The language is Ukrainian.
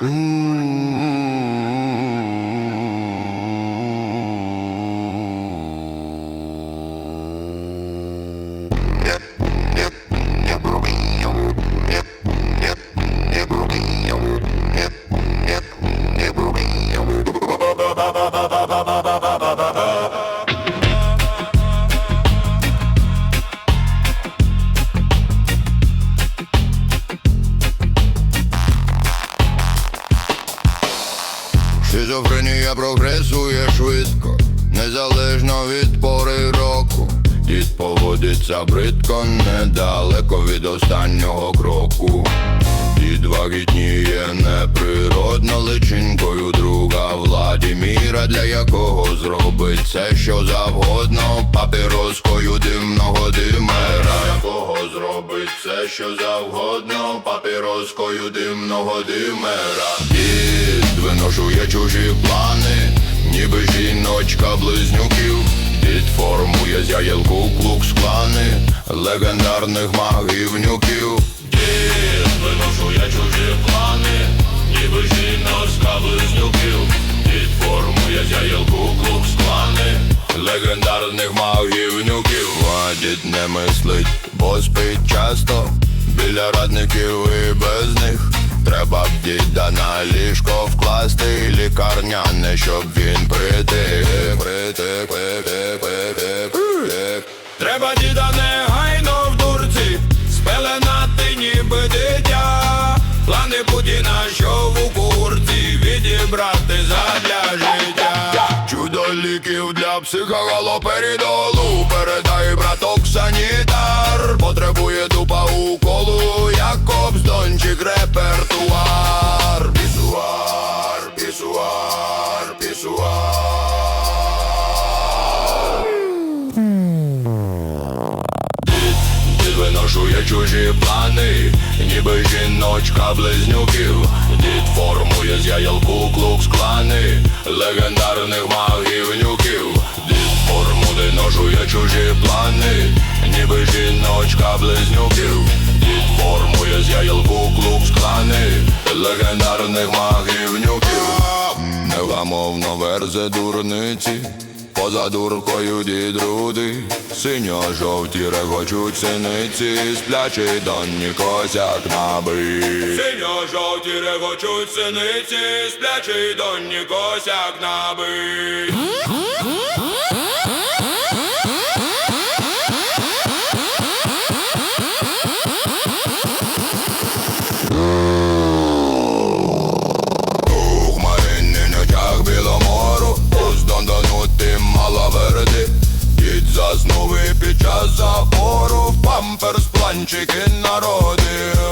Hmm. Шизофренія прогресує швидко, незалежно від пори року. Дід поводиться бридко, недалеко від останнього кроку. Дід вагітніє неприродно личинкою друга Владіміра, для якого зробить все, що завгодно, папіроскою димного димера, якого зробить все, що завгодно, папіроскою димного димера. Дід виношує чужі плани, ніби жіночка близнюків. Дід формує з яєлку клук склани легендарних магівнюків. Легендарних магівнюків. А дід не мислить, бо спить часто біля радників і без них. Треба б діда на ліжко вкласти лікарняне, щоб він притих, притих, притих, притих, притих. Треба ліків для психоголоперидолу Передай браток санітар. Потребує дупа уколу Якобс дончик репертуар. Пісуар, пісуар, пісуар. Дід виношує чужі плани, ніби жіночка близнюків. Дід формує з яєлку клук склани легендарних магівнюків. Дід форму виношує чужі плани, ніби жіночка близнюків. Дід формує з яєлку клук склани легендарних магівнюків. Невгамовно верзе дурниці. Поза дуркою дід рудий, синьо-жовті регочуть синиці, сплячий донні косяк набий. Синьо-жовті регочуть синиці, сплячий донні косяк набий. Заснув і під час запору В памперс планчики народи